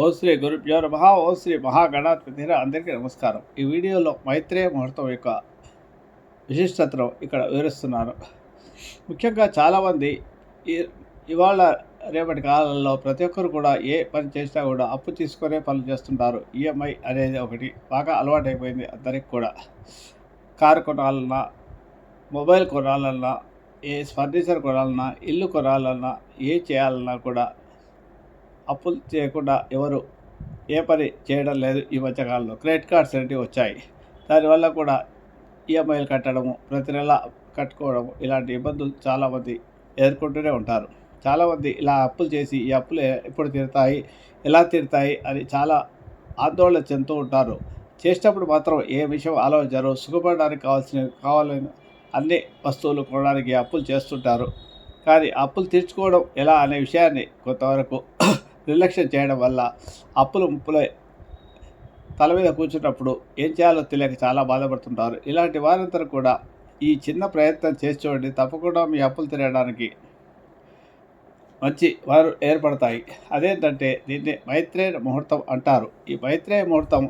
ఓ శ్రీ గురుభ్యో నమ. ఓ శ్రీ మహాగణాధిపతి అందరికీ నమస్కారం. ఈ వీడియోలో మైత్రేయ ముహూర్తం యొక్క విశిష్టతను ఇక్కడ వివరిస్తున్నాను. ముఖ్యంగా చాలామంది ఈ ఇవాళ రేపటి కాలంలో ప్రతి ఒక్కరు కూడా ఏ పని చేసినా కూడా అప్పు తీసుకునే పనులు చేస్తుంటారు. ఈఎంఐ అనేది ఒకటి బాగా అలవాటైపోయింది అందరికి కూడా. కారు కొనాలన్నా మొబైల్ కొనాలన్నా ఏ ఫర్నిచర్ కొనాలన్నా ఇల్లు కొనాలన్నా ఏ చేయాలన్నా కూడా అప్పులు చేయకుండా ఎవరు ఏ పని చేయడం లేదు ఈ మధ్యకాలంలో. క్రెడిట్ కార్డ్స్ అనేవి వచ్చాయి. దానివల్ల కూడా ఈఎంఐలు కట్టడము ప్రతి నెల కట్టుకోవడం ఇలాంటి ఇబ్బందులు చాలామంది ఎదుర్కొంటూనే ఉంటారు. చాలామంది ఇలా అప్పులు చేసి ఈ అప్పులు ఎప్పుడు తీరుతాయి ఎలా తీరుతాయి అని చాలా ఆందోళన చెందుతూ ఉంటారు. చేసేటప్పుడు మాత్రం ఏ విషయం ఆలోచించారు. సుఖపడడానికి కావాల్సిన కావాలని అన్ని వస్తువులు కొనడానికి అప్పులు చేస్తుంటారు. కానీ అప్పులు తీర్చుకోవడం ఎలా అనే విషయాన్ని కొంతవరకు నిర్లక్ష్యం చేయడం వల్ల అప్పులు ముప్పులై తల మీద కూర్చున్నప్పుడు ఏం చేయాలో తెలియక చాలా బాధపడుతుంటారు. ఇలాంటి వారందరూ కూడా ఈ చిన్న ప్రయత్నం చేసి చూడండి. తప్పకుండా మీ అప్పులు తిరగడానికి మంచి వారు ఏర్పడతాయి. అదేంటంటే దీన్ని మైత్రేయ ముహూర్తం అంటారు. ఈ మైత్రేయ ముహూర్తం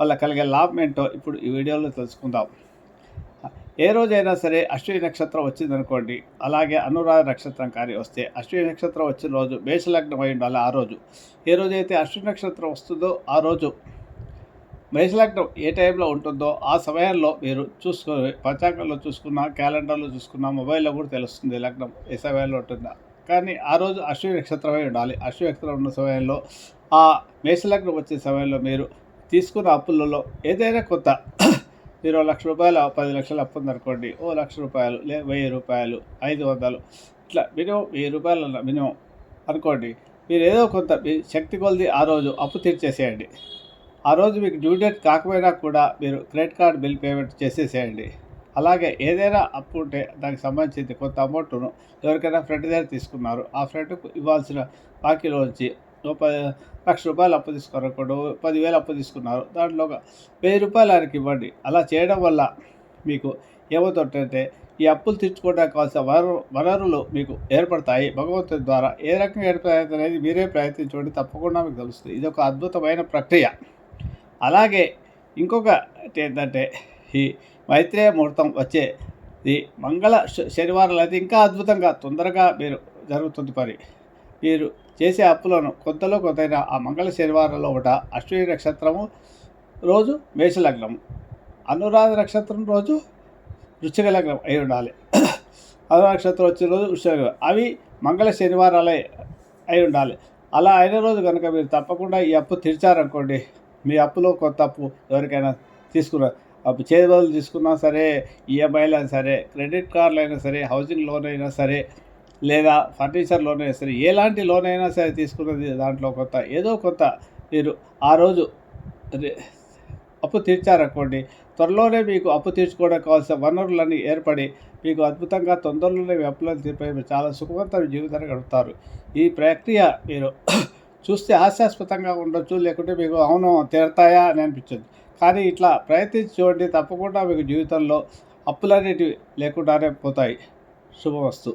వల్ల కలిగే లాభం ఏంటో ఇప్పుడు ఈ వీడియోలో తెలుసుకుందాం. ఏ రోజైనా సరే అశ్విని నక్షత్రం వచ్చిందనుకోండి అలాగే అనురాధ నక్షత్రం కానీ వస్తే అశ్విని నక్షత్రం వచ్చిన రోజు మేషలగ్నం అయి ఉండాలి ఆ రోజు. ఏ రోజైతే అశ్విని నక్షత్రం వస్తుందో ఆ రోజు మేషలగ్నం ఏ టైంలో ఉంటుందో ఆ సమయంలో మీరు చూసుకుని పంచాంగంలో చూసుకున్నా క్యాలెండర్లో చూసుకున్నా మొబైల్లో కూడా తెలుస్తుంది లగ్నం ఏ సమయంలో ఉంటుందా. కానీ ఆ రోజు అశ్విని నక్షత్రమై ఉండాలి. అశ్విని నక్షత్రం ఉన్న సమయంలో ఆ మేషలగ్నం వచ్చే సమయంలో మీరు తీసుకున్న అప్పులలో ఏదైనా కొత్త మీరు లక్ష రూపాయలు పది లక్షలు అప్పు ఉందనుకోండి ఓ లక్ష రూపాయలు లే వెయ్యి రూపాయలు ఐదు వందలు. ఇట్లా మినిమం వెయ్యి రూపాయలు మినిమం అనుకోండి. మీరు ఏదో కొంత మీ శక్తి కొలిది ఆ రోజు అప్పు తీర్చేసేయండి. ఆ రోజు మీకు డ్యూ డేట్ కాకపోయినా కూడా మీరు క్రెడిట్ కార్డ్ బిల్ పేమెంట్ చేసేసేయండి. అలాగే ఏదైనా అప్పు ఉంటే దానికి సంబంధించింది కొంత అమౌంట్ను ఎవరికైనా ఫ్రెండ్ దగ్గర తీసుకున్నారు. ఆ ఫ్రెండ్కు ఇవ్వాల్సిన బాకీలోంచి లక్ష రూపాయలు అప్పు తీసుకున్నారు పదివేలు అప్పు తీసుకున్నారు. దాంట్లో ఒక వెయ్యి రూపాయలు ఆయనకి ఇవ్వండి. అలా చేయడం వల్ల మీకు ఏమవుతుంటే ఈ అప్పులు తీర్చుకోవడానికి కావాల్సిన వనరు వనరులు మీకు ఏర్పడతాయి. భగవంతుడి ద్వారా ఏ రకంగా ఏర్పడతాయి అనేది మీరే ప్రయత్నించండి. తప్పకుండా మీకు తెలుస్తుంది. ఇది ఒక అద్భుతమైన ప్రక్రియ. అలాగే ఇంకొకటి ఏంటంటే ఈ మైత్రేయ ముహూర్తం వచ్చే ఈ మంగళ శనివారాలు అయితే ఇంకా అద్భుతంగా తొందరగా మీరు జరుగుతుంది పని. మీరు చేసే అప్పులను కొంతలో కొంతైన ఆ మంగళ శనివారంలో ఒకట అశ్విని నక్షత్రము రోజు మేషలగ్నము. అనురాధ నక్షత్రం రోజు వృశ్చిక లగ్నం అయి ఉండాలి. అనురాధ నక్షత్రం వచ్చిన రోజు వృశ్చిక అవి మంగళ శనివారాలే అయి ఉండాలి. అలా అయిన రోజు కనుక మీరు తప్పకుండా ఈ అప్పు తీర్చారనుకోండి మీ అప్పులో కొత్త అప్పు ఎవరికైనా తీసుకున్న అప్పు చేతి తీసుకున్నా సరే ఈఎంఐలు అయినా సరే క్రెడిట్ కార్డులు అయినా సరే హౌసింగ్ లోన్ అయినా సరే లేదా ఫర్నిచర్ లోన్ అయినా సరే ఎలాంటి లోన్ అయినా సరే తీసుకున్నది దాంట్లో కొంత ఏదో కొంత మీరు ఆ రోజు అప్పు తీర్చారనుకోండి త్వరలోనే మీకు అప్పు తీర్చుకోవడానికి కావాల్సిన వనరులన్నీ ఏర్పడి మీకు అద్భుతంగా తొందరలోనే మీ అప్పులను తీర్పై చాలా సుఖవంతమైన జీవితాన్ని గడుపుతారు. ఈ ప్రక్రియ మీరు చూస్తే హాస్యాస్పదంగా ఉండొచ్చు లేకుంటే మీకు అవును తీరతాయా అని అనిపించదు. కానీ ఇట్లా ప్రయత్నించి చూడండి తప్పకుండా మీకు జీవితంలో అప్పులనేటివి లేకుండానే పోతాయి. శుభవస్తు